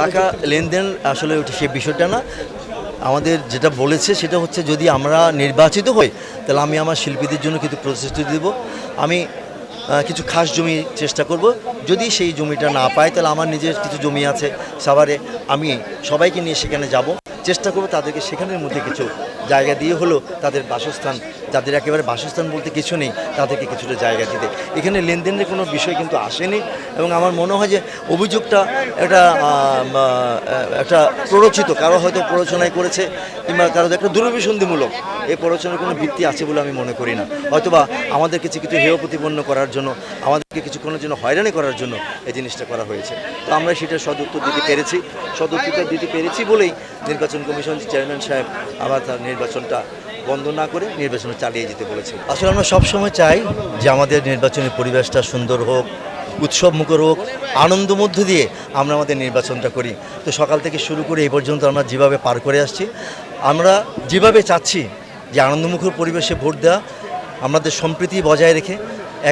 টাকা লেনদেন আসলে সে বিষয়টা না। আমাদের যেটা বলেছে সেটা হচ্ছে যদি আমরা নির্বাচিত হই, তাহলে আমি আমার শিল্পীদের জন্য কিছু প্রতিশ্রুতি দেব। আমি কিছু খাস জমি চেষ্টা করব। যদি সেই জমিটা না পাই, তাহলে আমার নিজের কিছু জমি আছে সাভারে, আমি সবাইকে নিয়ে সেখানে যাব। চেষ্টা করব তাদেরকে সেখানের মধ্যে কিছু জায়গা দিয়ে হলো তাদের বাসস্থান। যাদের একেবারে বাসস্থান বলতে কিছু নেই, তাদেরকে কিছুটা জায়গা দিতে। এখানে লেনদেনের কোনো বিষয় কিন্তু আসেনি এবং আমার মনে হয় যে অভিযোগটা একটা একটা প্ররোচিত। কারও হয়তো প্ররোচনায় করেছে কিংবা কারও একটা দুরভিসন্ধিমূলক। এই প্ররোচনার কোনো ভিত্তি আছে বলে আমি মনে করি না। হয়তোবা আমাদের কিছু কিছু হেয় প্রতিপন্ন করার জন্য, আমাদেরকে কিছুক্ষণের জন্য হয়রানি করার জন্য এই জিনিসটা করা হয়েছে। তো আমরা সেটার সদুত্তর দিতে পেরেছি। সদুত্তরটা দিতে পেরেছি বলেই নির্বাচন কমিশন চেয়ারম্যান সাহেব আবার তার নির্বাচনটা বন্ধ না করে নির্বাচন চালিয়ে যেতে বলেছে। আসলে আমরা সবসময় চাই যে আমাদের নির্বাচনী পরিবেশটা সুন্দর হোক, উৎসব মুখর হোক, আনন্দ মধ্য দিয়ে আমরা আমাদের নির্বাচনটা করি। তো সকাল থেকে শুরু করে এই পর্যন্ত আমরা যেভাবে পার করে আসছি, আমরা যেভাবে চাচ্ছি যে আনন্দমুখর পরিবেশে ভোট দেওয়া, আমাদের সম্প্রীতি বজায় রেখে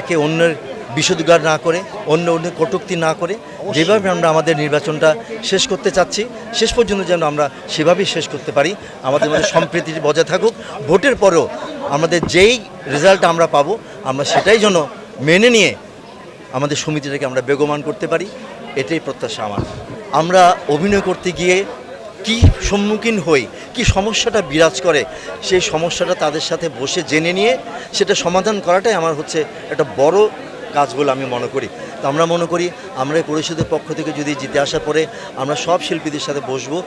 একে অন্যের বিষোদ্গার না করে, অন্য অন্য কটুক্তি না করে, যেভাবে আমরা আমাদের নির্বাচনটা শেষ করতে চাচ্ছি, শেষ পর্যন্ত যেন আমরা সেভাবেই শেষ করতে পারি, আমাদের মধ্যে সম্প্রীতি বজায় থাকুক। ভোটের পরেও আমাদের যেই রেজাল্ট আমরা পাবো, আমরা সেটাই যেন মেনে নিয়ে আমাদের সমিতিটাকে আমরা বেগমান করতে পারি, এটাই প্রত্যাশা আমার। আমরা অভিনয় করতে গিয়ে কি সম্মুখীন হই, কি সমস্যাটা বিরাজ করে, সেই সমস্যাটা তাদের সাথে বসে জেনে নিয়ে সেটা সমাধান করাটাই আমার হচ্ছে একটা বড় কাজ বলে আমি মনে করি। তো আমরা মনে করি, আমরা এই পরিষদের পক্ষ থেকে যদি জিতে আসার পরে আমরা সব শিল্পীদের সাথে বসবো,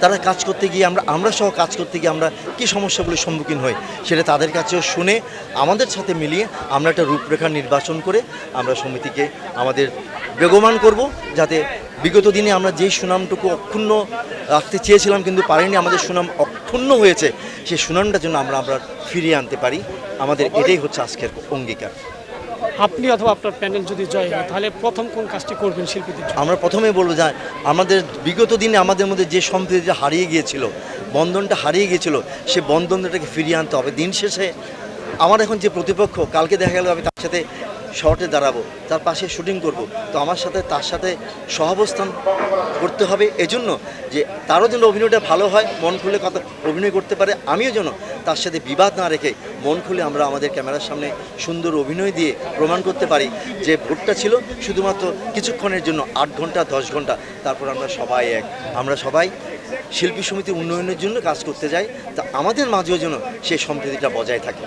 তারা কাজ করতে গিয়ে আমরা আমরা সহ কাজ করতে গিয়ে আমরা কি সমস্যাগুলির সম্মুখীন হই, সেটা তাদের কাছেও শুনে, আমাদের সাথে মিলিয়ে আমরা একটা রূপরেখা নির্বাচন করে আমরা সমিতিকে, আমাদের বেগমান করব, যাতে বিগত দিনে আমরা যেই সুনামটুকু অক্ষুণ্ণ রাখতে চেয়েছিলাম কিন্তু পারিনি, আমাদের সুনাম অক্ষুণ্ণ হয়েছে, সেই সুনামটার জন্য আমরা আমরা ফিরিয়ে আনতে পারি, আমাদের এটাই হচ্ছে আজকের অঙ্গীকার। আপনি অথবা আপনার প্যানেল যদি জয় হয়, তাহলে প্রথম কোন কাজটি করবেন শিল্পীদের আমরা প্রথমেই বলব যে, আমাদের বিগত দিনে আমাদের মধ্যে যে সম্প্রীতিটা হারিয়ে গিয়েছিল, বন্ধনটা হারিয়ে গিয়েছিল, সে বন্ধনটাকে ফিরিয়ে আনতে হবে। দিন শেষে আমার এখন যে প্রতিপক্ষ, কালকে দেখা গেল আমি তার সাথে শর্টে দাঁড়াবো, তার পাশে শুটিং করব, তো আমার সাথে, তার সাথে সহাবস্থান করতে হবে। এজন্য যে, তারও যেন অভিনয়টা ভালো হয়, মন খুলে কথা, অভিনয় করতে পারে, আমিও যেন তার সাথে বিবাদ না রেখে মন খুলে আমরা আমাদের ক্যামেরার সামনে সুন্দর অভিনয় দিয়ে প্রমাণ করতে পারি যে ভোটটা ছিল শুধুমাত্র কিছুক্ষণের জন্য, আট ঘণ্টা, দশ ঘণ্টা। তারপর আমরা সবাই এক। আমরা সবাই শিল্পী সমিতি উন্নয়নের জন্য কাজ করতে যাই। তা আমাদের মাঝেও যেন সেই সম্প্রীতিটা বজায় থাকে।